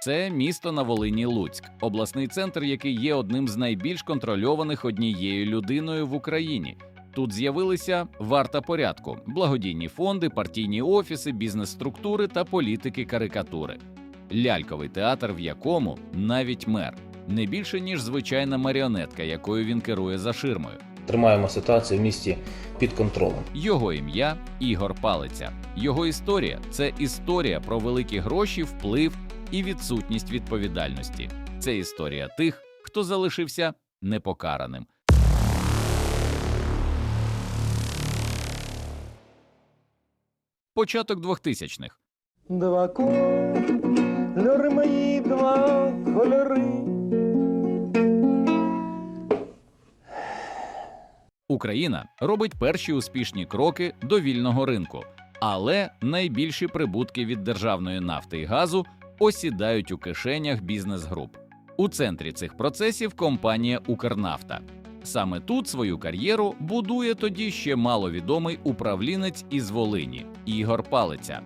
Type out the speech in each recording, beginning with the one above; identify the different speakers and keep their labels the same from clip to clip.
Speaker 1: Це місто на Волині Луцьк, обласний центр, який є одним з найбільш контрольованих однією людиною в Україні. Тут з'явилися варта порядку, благодійні фонди, партійні офіси, бізнес-структури та політики карикатури. Ляльковий театр, в якому навіть мер не більше ніж звичайна маріонетка, якою він керує за ширмою.
Speaker 2: Тримаємо ситуацію в місті під контролем.
Speaker 1: Його ім'я Ігор Палиця. Його історія це історія про великі гроші, вплив і відсутність відповідальності. Це історія тих, хто залишився непокараним. Початок 2000-х.
Speaker 3: Два кольори мої, два кольори.
Speaker 1: Україна робить перші успішні кроки до вільного ринку, але найбільші прибутки від державної нафти і газу осідають у кишенях бізнес-груп. У центрі цих процесів компанія Укрнафта. Саме тут свою кар'єру будує тоді ще маловідомий управлінець із Волині Ігор Палиця.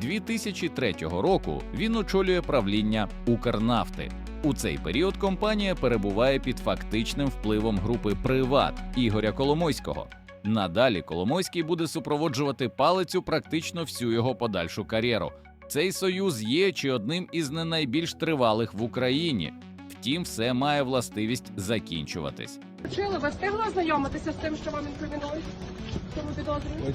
Speaker 1: 2003 року він очолює правління Укрнафти. У цей період компанія перебуває під фактичним впливом групи Приват Ігоря Коломойського. Надалі Коломойський буде супроводжувати палицю практично всю його подальшу кар'єру. Цей союз є чи одним із не найбільш тривалих в Україні. Втім, все має властивість закінчуватись.
Speaker 4: Вчили, ви встигли ознайомитися з тим, що вам інкримінують? Що ви підозрюєте?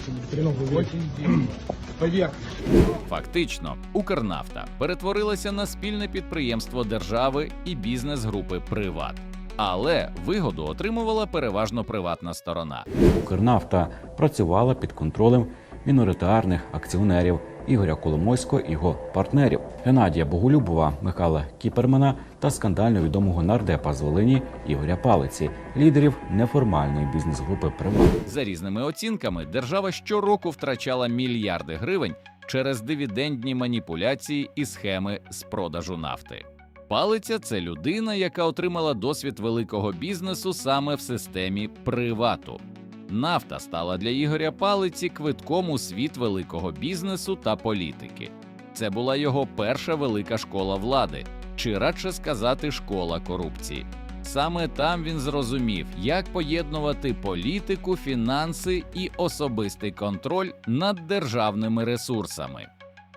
Speaker 1: Фактично, Укрнафта перетворилася на спільне підприємство держави і бізнес-групи Приват. Але вигоду отримувала переважно приватна сторона.
Speaker 5: Укрнафта працювала під контролем міноритарних акціонерів Ігоря Коломойського і його партнерів Геннадія Боголюбова, Михайла Кіпермана та скандально відомого нардепа з Волині Ігоря Палиці, лідерів неформальної бізнес-групи Приват.
Speaker 1: За різними оцінками, держава щороку втрачала мільярди гривень через дивідендні маніпуляції і схеми з продажу нафти. Палиця це людина, яка отримала досвід великого бізнесу саме в системі привату. Нафта стала для Ігоря Палиці квитком у світ великого бізнесу та політики. Це була його перша велика школа влади, чи радше сказати, школа корупції. Саме там він зрозумів, як поєднувати політику, фінанси і особистий контроль над державними ресурсами.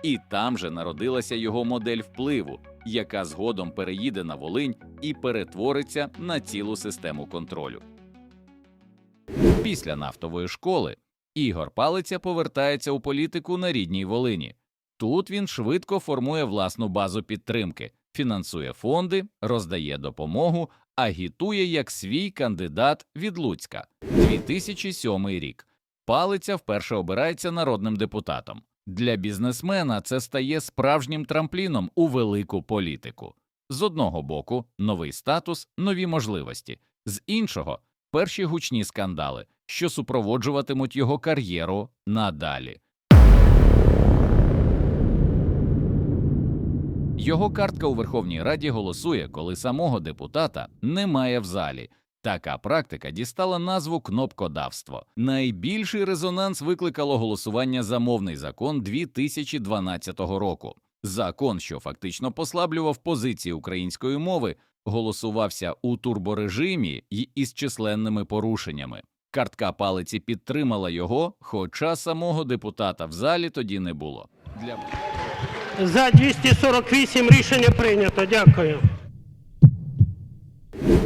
Speaker 1: І там же народилася його модель впливу, яка згодом переїде на Волинь і перетвориться на цілу систему контролю. Після нафтової школи Ігор Палиця повертається у політику на рідній Волині. Тут він швидко формує власну базу підтримки, фінансує фонди, роздає допомогу, агітує як свій кандидат від Луцька. 2007 рік. Палиця вперше обирається народним депутатом. Для бізнесмена це стає справжнім трампліном у велику політику. З одного боку, новий статус, нові можливості, з іншого перші гучні скандали, що супроводжуватимуть його кар'єру надалі. Його картка у Верховній Раді голосує, коли самого депутата немає в залі. Така практика дістала назву кнопкодавство. Найбільший резонанс викликало голосування за мовний закон 2012 року. Закон, що фактично послаблював позиції української мови, голосувався у турборежимі й із численними порушеннями. Картка палиці підтримала його, хоча самого депутата в залі тоді не було. Для
Speaker 6: За 248 рішення прийнято. Дякую.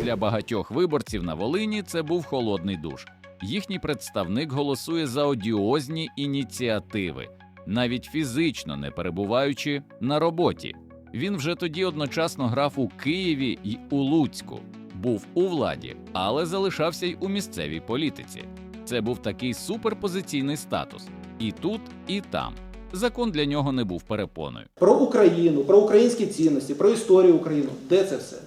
Speaker 1: Для багатьох виборців на Волині це був холодний душ. Їхній представник голосує за одіозні ініціативи, навіть фізично не перебуваючи на роботі. Він вже тоді одночасно грав у Києві й у Луцьку, був у владі, але залишався й у місцевій політиці. Це був такий суперпозиційний статус і тут, і там. Закон для нього не був перепоною.
Speaker 7: Про Україну, про українські цінності, про історію України. Де це все?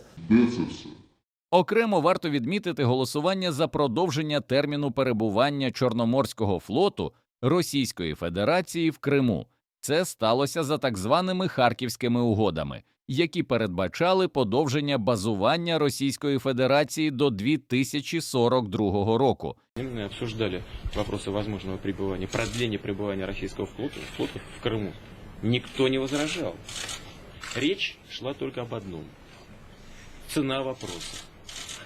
Speaker 1: Окремо варто відмітити голосування за продовження терміну перебування Чорноморського флоту Російської Федерації в Криму. Це сталося за так званими Харківськими угодами, які передбачали подовження базування Російської Федерації до 2042 року.
Speaker 8: Мы обсуждали вопросы возможного пребывания, продления пребывания российского флота, флота в Крыму. Никто не возражал. Речь шла только об одном. Цена вопроса.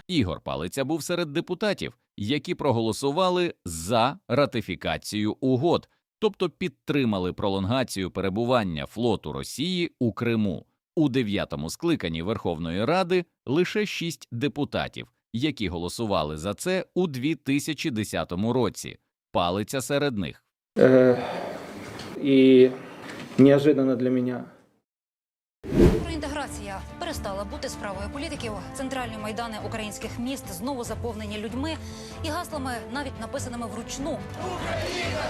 Speaker 1: Ігор Палиця був серед депутатів, які проголосували за ратифікацію угод, тобто підтримали пролонгацію перебування флоту Росії у Криму. У дев'ятому скликанні Верховної Ради лише шість депутатів, які голосували за це у 2010 році. Палиця серед них.
Speaker 7: і и неожиданно для меня
Speaker 9: Проінтеграція перестала бути справою політиків. Центральні майдани українських міст знову заповнені людьми і гаслами, навіть написаними вручну.
Speaker 4: Україна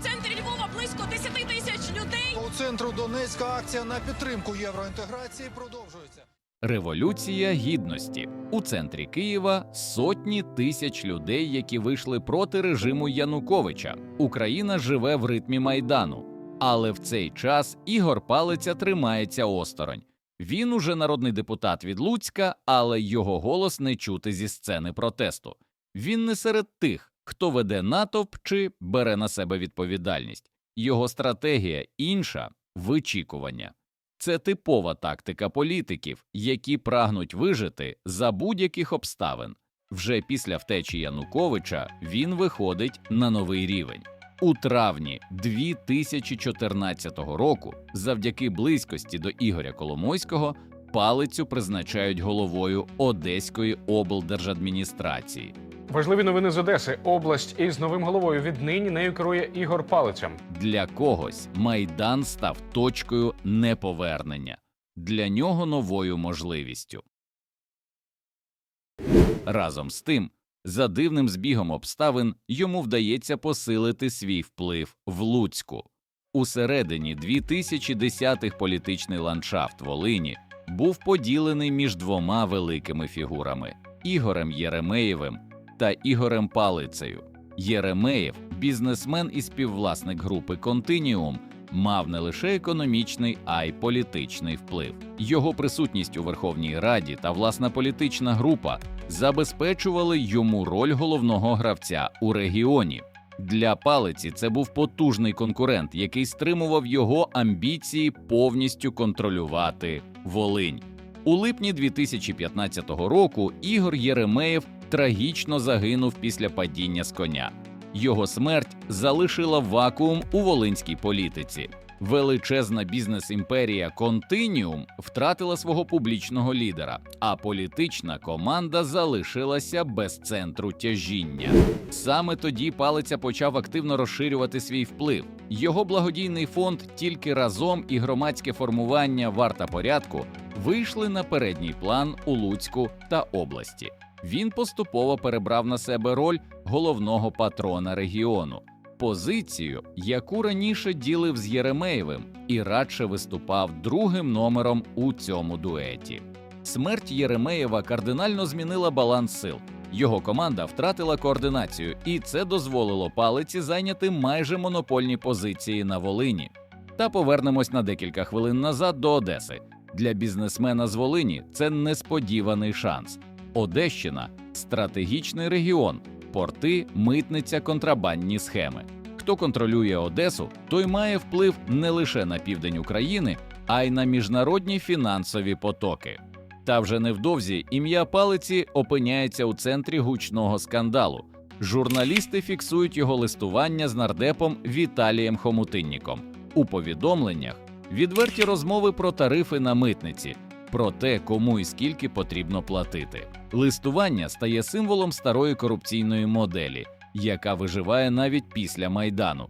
Speaker 4: В центрі Львова близько 10 тисяч людей.
Speaker 10: У центру Донецька акція на підтримку євроінтеграції продовжується.
Speaker 1: Революція гідності у центрі Києва сотні тисяч людей, які вийшли проти режиму Януковича. Україна живе в ритмі майдану. Але в цей час Ігор Палиця тримається осторонь. Він уже народний депутат від Луцька, але його голос не чути зі сцени протесту. Він не серед тих, хто веде натовп чи бере на себе відповідальність. Його стратегія інша вичікування. Це типова тактика політиків, які прагнуть вижити за будь-яких обставин. Вже після втечі Януковича він виходить на новий рівень. У травні 2014 року, завдяки близькості до Ігоря Коломойського, палицю призначають головою Одеської облдержадміністрації.
Speaker 11: Важливі новини з Одеси. Область із новим головою віднині нею керує Ігор Палиця.
Speaker 1: Для когось майдан став точкою неповернення, для нього новою можливістю. Разом з тим, за дивним збігом обставин йому вдається посилити свій вплив в Луцьку. У середині 2010-х політичний ландшафт Волині був поділений між двома великими фігурами Ігорем Єремеєвим та Ігорем Палицею. Єремеєв, бізнесмен і співвласник групи Континіум, мав не лише економічний, а й політичний вплив. Його присутність у Верховній Раді та власна політична група забезпечували йому роль головного гравця у регіоні. Для палиці це був потужний конкурент, який стримував його амбіції повністю контролювати Волинь. У липні 2015 року Ігор Єремеєв трагічно загинув після падіння з коня. Його смерть залишила вакуум у волинській політиці. Величезна бізнес-імперія Континіум втратила свого публічного лідера, а політична команда залишилася без центру тяжіння. Саме тоді палиця почав активно розширювати свій вплив. Його благодійний фонд тільки разом і громадське формування варта порядку вийшли на передній план у Луцьку та області. Він поступово перебрав на себе роль головного патрона регіону, позицію, яку раніше ділив з Єремеєвим і радше виступав другим номером у цьому дуеті. Смерть Єремеєва кардинально змінила баланс сил. Його команда втратила координацію, і це дозволило палиці зайняти майже монопольні позиції на Волині. Та повернемось на декілька хвилин назад до Одеси. Для бізнесмена з Волині це несподіваний шанс. Одещина стратегічний регіон, порти, митниця, контрабандні схеми. Хто контролює Одесу, той має вплив не лише на південь України, а й на міжнародні фінансові потоки. Та вже невдовзі ім'я палиці опиняється у центрі гучного скандалу. Журналісти фіксують його листування з нардепом Віталієм Хомутинніком. У повідомленнях відверті розмови про тарифи на митниці, про те, кому і скільки потрібно платити. Листування стає символом старої корупційної моделі, яка виживає навіть після майдану.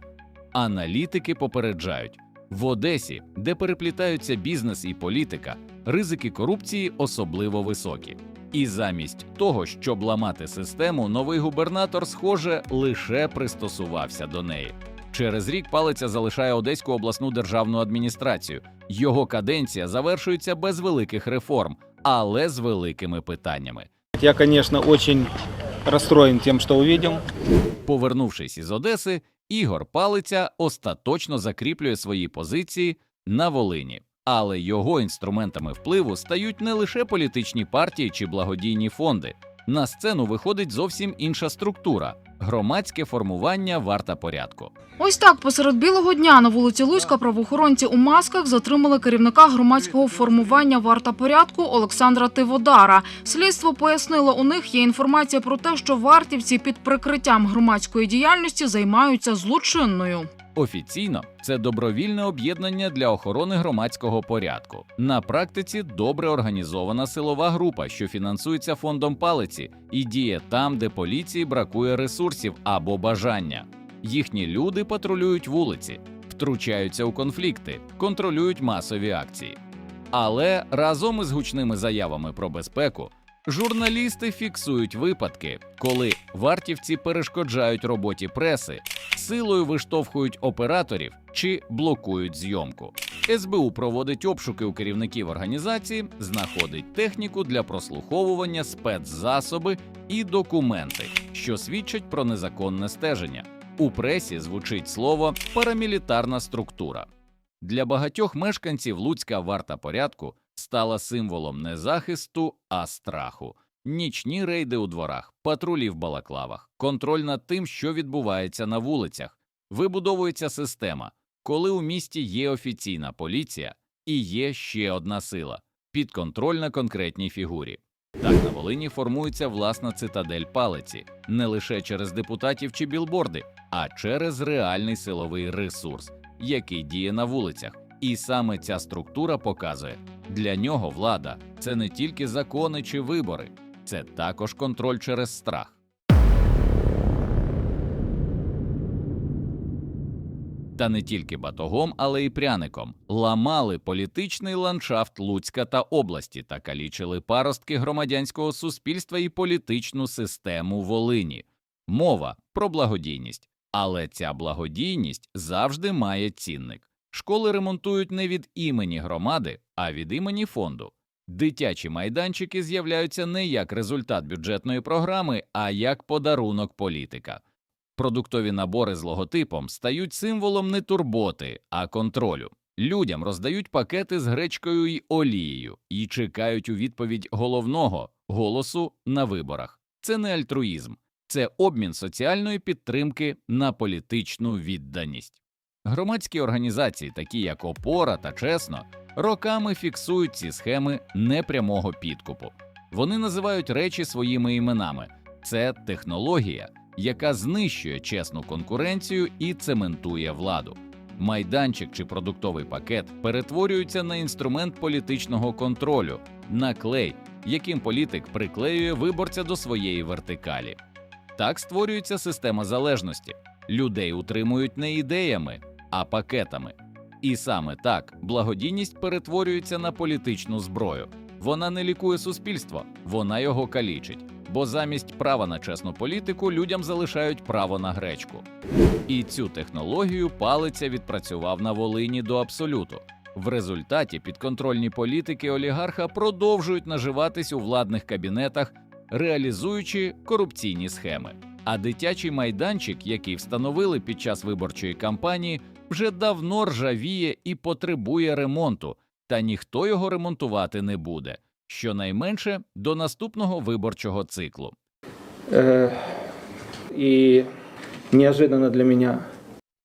Speaker 1: Аналітики попереджають. В Одесі, де переплітаються бізнес і політика, ризики корупції особливо високі. І замість того, щоб ламати систему, новий губернатор, схоже, лише пристосувався до неї. Через рік палиця залишає Одеську обласну державну адміністрацію. Його каденція завершується без великих реформ, але з великими питаннями.
Speaker 10: Я, конечно, очень расстроен тем, что увидел.
Speaker 1: Повернувшись із Одеси, Ігор Палиця остаточно закріплює свої позиції на Волині. Але його інструментами впливу стають не лише політичні партії чи благодійні фонди. На сцену виходить зовсім інша структура Громадське формування варта порядку.
Speaker 12: Ось так посеред білого дня на вулиці Луська правоохоронці у масках затримали керівника громадського формування варта порядку Олександра Тиводара. Слідство пояснило, у них є інформація про те, що вартівці під прикриттям громадської діяльності займаються злочинною.
Speaker 1: Офіційно це добровільне об'єднання для охорони громадського порядку. На практиці добре організована силова група, що фінансується фондом палиці і діє там, де поліції бракує ресурсів або бажання. Їхні люди патрулюють вулиці, втручаються у конфлікти, контролюють масові акції. Але разом із гучними заявами про безпеку журналісти фіксують випадки, коли вартівці перешкоджають роботі преси, силою виштовхують операторів чи блокують зйомку. СБУ проводить обшуки у керівників організації, знаходить техніку для прослуховування, спецзасоби і документи, що свідчать про незаконне стеження. У пресі звучить слово парамілітарна структура. Для багатьох мешканців Луцька варта порядку стала символом не захисту, а страху. Нічні рейди у дворах, патрулі в балаклавах, контроль над тим, що відбувається на вулицях. Вибудовується система, коли у місті є офіційна поліція і є ще одна сила підконтрольна конкретній фігурі. Так на Волині формується власна цитадель палиці не лише через депутатів чи білборди, а через реальний силовий ресурс, який діє на вулицях. І саме ця структура показує, для нього влада це не тільки закони чи вибори, це також контроль через страх. Та не тільки батогом, але й пряником ламали політичний ландшафт Луцька та області та калічили паростки громадянського суспільства і політичну систему Волині. Мова про благодійність, але ця благодійність завжди має цінник. Школи ремонтують не від імені громади, а від імені фонду. Дитячі майданчики з'являються не як результат бюджетної програми, а як подарунок політика. Продуктові набори з логотипом стають символом не турботи, а контролю. Людям роздають пакети з гречкою й олією і чекають у відповідь головного голосу на виборах. Це не альтруїзм, це обмін соціальної підтримки на політичну відданість. Громадські організації, такі як Опора та Чесно, роками фіксують ці схеми непрямого підкупу. Вони називають речі своїми іменами. Це технологія, яка знищує чесну конкуренцію і цементує владу. Майданчик чи продуктовий пакет перетворюються на інструмент політичного контролю, на клей, яким політик приклеює виборця до своєї вертикалі. Так створюється система залежності. Людей утримують не ідеями, а пакетами. І саме так благодійність перетворюється на політичну зброю. Вона не лікує суспільство, вона його калічить. Бо замість права на чесну політику людям залишають право на гречку. І цю технологію палиця відпрацював на Волині до абсолюту. В результаті підконтрольні політики олігарха продовжують наживатись у владних кабінетах, реалізуючи корупційні схеми. А дитячий майданчик, який встановили під час виборчої кампанії, вже давно ржавіє і потребує ремонту, та ніхто його ремонтувати не буде, щонайменше до наступного виборчого циклу.
Speaker 7: І и неожиданно для мене.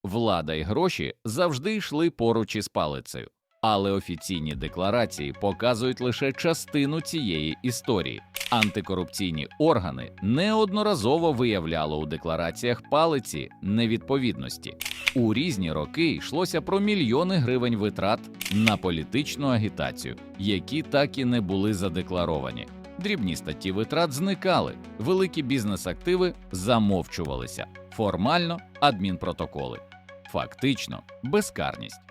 Speaker 1: Влада і гроші завжди йшли поруч із палицею, але офіційні декларації показують лише частину цієї історії. Антикорупційні органи неодноразово виявляли у деклараціях палиці невідповідності. У різні роки йшлося про мільйони гривень витрат на політичну агітацію, які так і не були задекларовані. Дрібні статті витрат зникали, великі бізнес-активи замовчувалися, формально адмінпротоколи, фактично безкарність.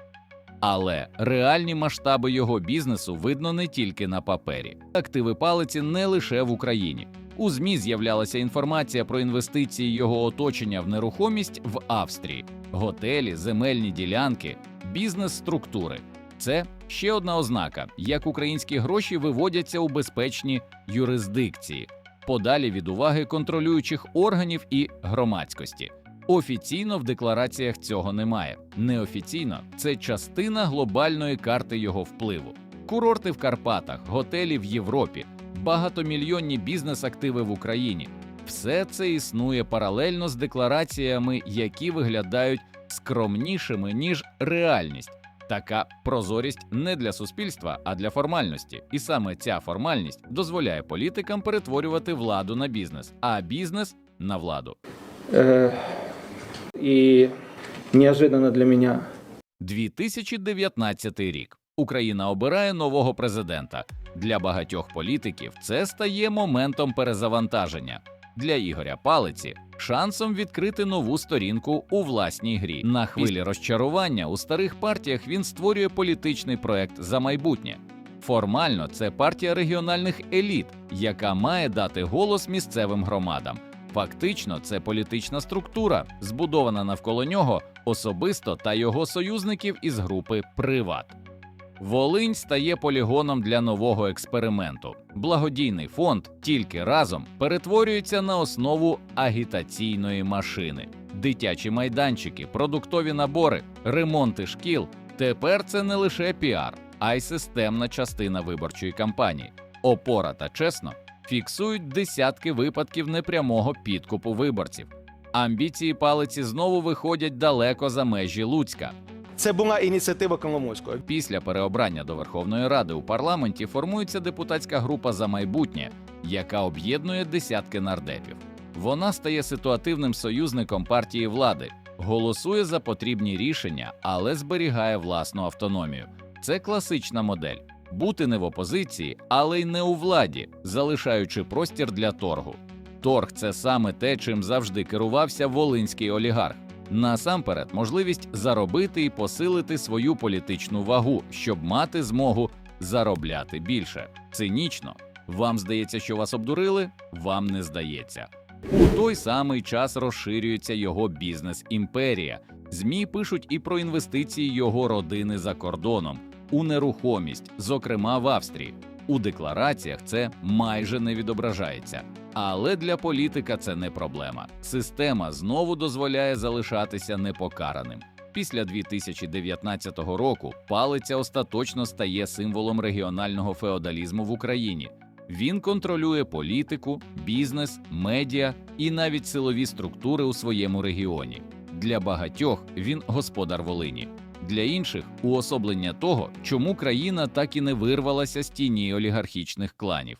Speaker 1: Але реальні масштаби його бізнесу видно не тільки на папері. Активи палиці не лише в Україні. У ЗМІ з'являлася інформація про інвестиції його оточення в нерухомість в Австрії, готелі, земельні ділянки, бізнес-структури. Це ще одна ознака, як українські гроші виводяться у безпечні юрисдикції, подалі від уваги контролюючих органів і громадськості. Офіційно в деклараціях цього немає. Неофіційно це частина глобальної карти його впливу. Курорти в Карпатах, готелі в Європі, багатомільйонні бізнес-активи в Україні. Все це існує паралельно з деклараціями, які виглядають скромнішими ніж реальність. Така прозорість не для суспільства, а для формальності. І саме ця формальність дозволяє політикам перетворювати владу на бізнес, а бізнес на владу.
Speaker 7: Э, и неожиданно для меня
Speaker 1: 2019 рік. Україна обирає нового президента. Для багатьох політиків це стає моментом перезавантаження. Для Ігоря Палиці шансом відкрити нову сторінку у власній грі. На хвилі розчарування у старих партіях він створює політичний проект за майбутнє. Формально це партія регіональних еліт, яка має дати голос місцевим громадам. Фактично, це політична структура, збудована навколо нього особисто та його союзників із групи Приват. Волинь стає полігоном для нового експерименту. Благодійний фонд тільки разом перетворюється на основу агітаційної машини. Дитячі майданчики, продуктові набори, ремонти шкіл. Тепер це не лише піар, а й системна частина виборчої кампанії. Опора та чесно фіксують десятки випадків непрямого підкупу виборців. Амбіції палиці знову виходять далеко за межі Луцька.
Speaker 7: Це була ініціатива Коломойського.
Speaker 1: Після переобрання до Верховної Ради у парламенті формується депутатська група за майбутнє, яка об'єднує десятки нардепів. Вона стає ситуативним союзником партії влади, голосує за потрібні рішення, але зберігає власну автономію. Це класична модель бути не в опозиції, але й не у владі, залишаючи простір для торгу. Торг це саме те, чим завжди керувався волинський олігарх. Насамперед, можливість заробити і посилити свою політичну вагу, щоб мати змогу заробляти більше. Цинічно. Вам здається, що вас обдурили? Вам не здається. У той самий час розширюється його бізнес-імперія. ЗМІ пишуть і про інвестиції його родини за кордоном у нерухомість, зокрема в Австрії. У деклараціях це майже не відображається. Але для політика це не проблема. Система знову дозволяє залишатися непокараним. Після 2019 року палиця остаточно стає символом регіонального феодалізму в Україні. Він контролює політику, бізнес, медіа і навіть силові структури у своєму регіоні. Для багатьох він господар Волині, для інших уособлення того, чому країна так і не вирвалася з тіні олігархічних кланів.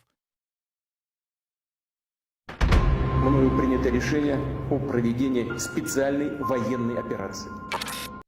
Speaker 3: мною принято решение о проведении специальной военной операции.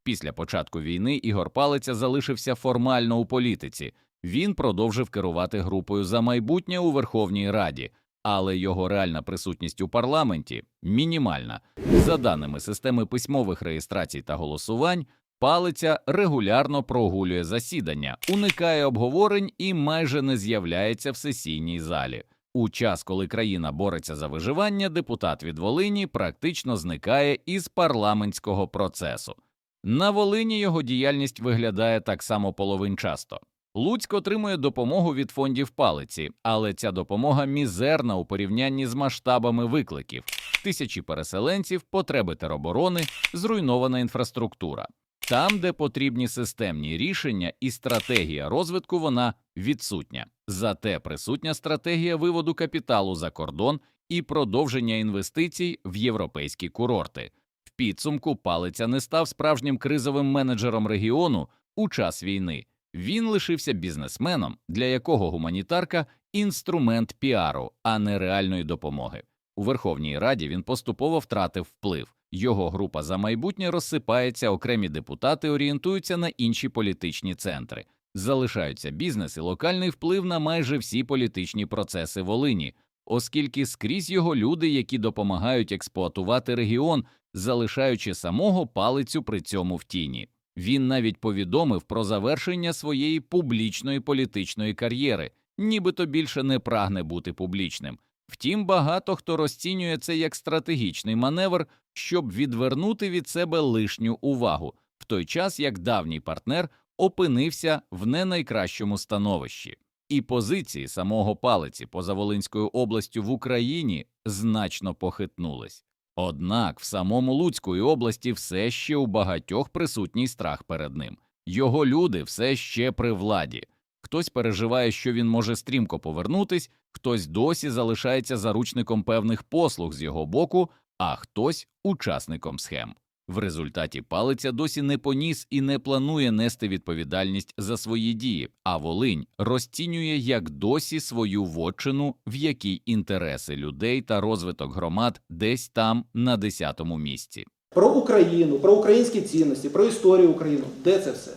Speaker 1: Після початку війни Ігор Палиця залишився формально у політиці. Він продовжив керувати групою за майбутнє у Верховній Раді, але його реальна присутність у парламенті мінімальна. За даними системи письмових реєстрацій та голосувань, Палиця регулярно прогулює засідання, уникає обговорень і майже не з'являється в сесійній залі. У час, коли країна бореться за виживання, депутат від Волині практично зникає із парламентського процесу. На Волині його діяльність виглядає так само половинчасто. Луцьк отримує допомогу від фондів палиці, але ця допомога мізерна у порівнянні з масштабами викликів: тисячі переселенців, потреби тероборони, зруйнована інфраструктура. Там, де потрібні системні рішення і стратегія розвитку, вона відсутня. Зате присутня стратегія виводу капіталу за кордон і продовження інвестицій в європейські курорти. В підсумку палиця не став справжнім кризовим менеджером регіону у час війни. Він лишився бізнесменом, для якого гуманітарка інструмент піару, а не реальної допомоги. У Верховній Раді він поступово втратив вплив. Його група за майбутнє розсипається, окремі депутати орієнтуються на інші політичні центри. Залишаються бізнес і локальний вплив на майже всі політичні процеси Волині, оскільки скрізь його люди, які допомагають експлуатувати регіон, залишаючи самого палицю при цьому в тіні. Він навіть повідомив про завершення своєї публічної політичної кар'єри, нібито більше не прагне бути публічним. Втім, багато хто розцінює це як стратегічний маневр, щоб відвернути від себе лишню увагу, в той час як давній партнер опинився в не найкращому становищі, і позиції самого палиці поза Волинською областю в Україні значно похитнулись. Однак в самому Луцької області все ще у багатьох присутній страх перед ним. Його люди все ще при владі. Хтось переживає, що він може стрімко повернутись, хтось досі залишається заручником певних послуг з його боку, а хтось учасником схем. В результаті палиця досі не поніс і не планує нести відповідальність за свої дії, а Волинь розцінює як досі свою вотчину, в якій інтереси людей та розвиток громад десь там на десятому місці.
Speaker 7: Про Україну, про українські цінності, про історію України. Де це все?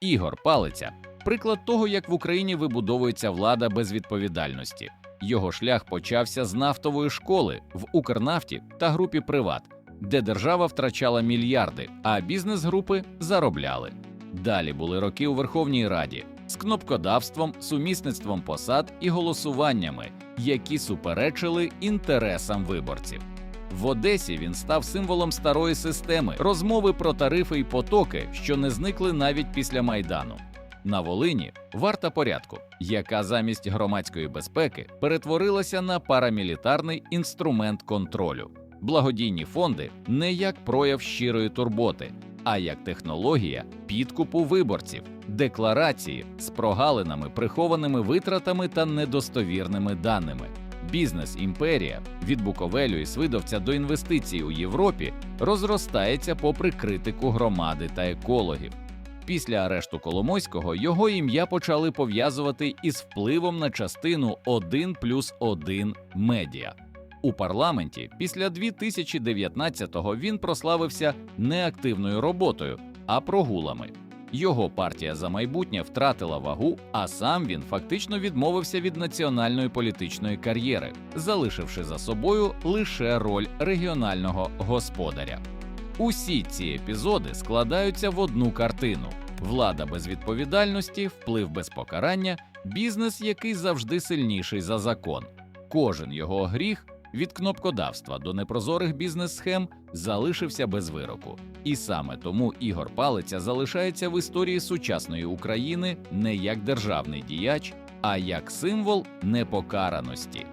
Speaker 1: Ігор Палиця приклад того, як в Україні вибудовується влада без відповідальності. Його шлях почався з нафтової школи в Укрнафті та групі Приват, де держава втрачала мільярди, а бізнес-групи заробляли. Далі були роки у Верховній Раді з кнопкодавством, сумісництвом посад і голосуваннями, які суперечили інтересам виборців. В Одесі він став символом старої системи розмови про тарифи і потоки, що не зникли навіть після майдану. На Волині варта порядку, яка замість громадської безпеки перетворилася на парамілітарний інструмент контролю. Благодійні фонди не як прояв щирої турботи, а як технологія підкупу виборців, декларації з прогалинами, прихованими витратами та недостовірними даними. Бізнес імперія від Буковелю і Свидовця до інвестицій у Європі розростається попри критику громади та екологів. Після арешту Коломойського його ім'я почали пов'язувати із впливом на частину 1 плюс 1 медіа. У парламенті після 2019-го він прославився не активною роботою, а прогулами. Його партія за майбутнє втратила вагу, а сам він фактично відмовився від національної політичної кар'єри, залишивши за собою лише роль регіонального господаря. Усі ці епізоди складаються в одну картину: влада без відповідальності, вплив без покарання, бізнес, який завжди сильніший за закон. Кожен його гріх від кнопкодавства до непрозорих бізнес-схем залишився без вироку. І саме тому Ігор Палиця залишається в історії сучасної України не як державний діяч, а як символ непокараності.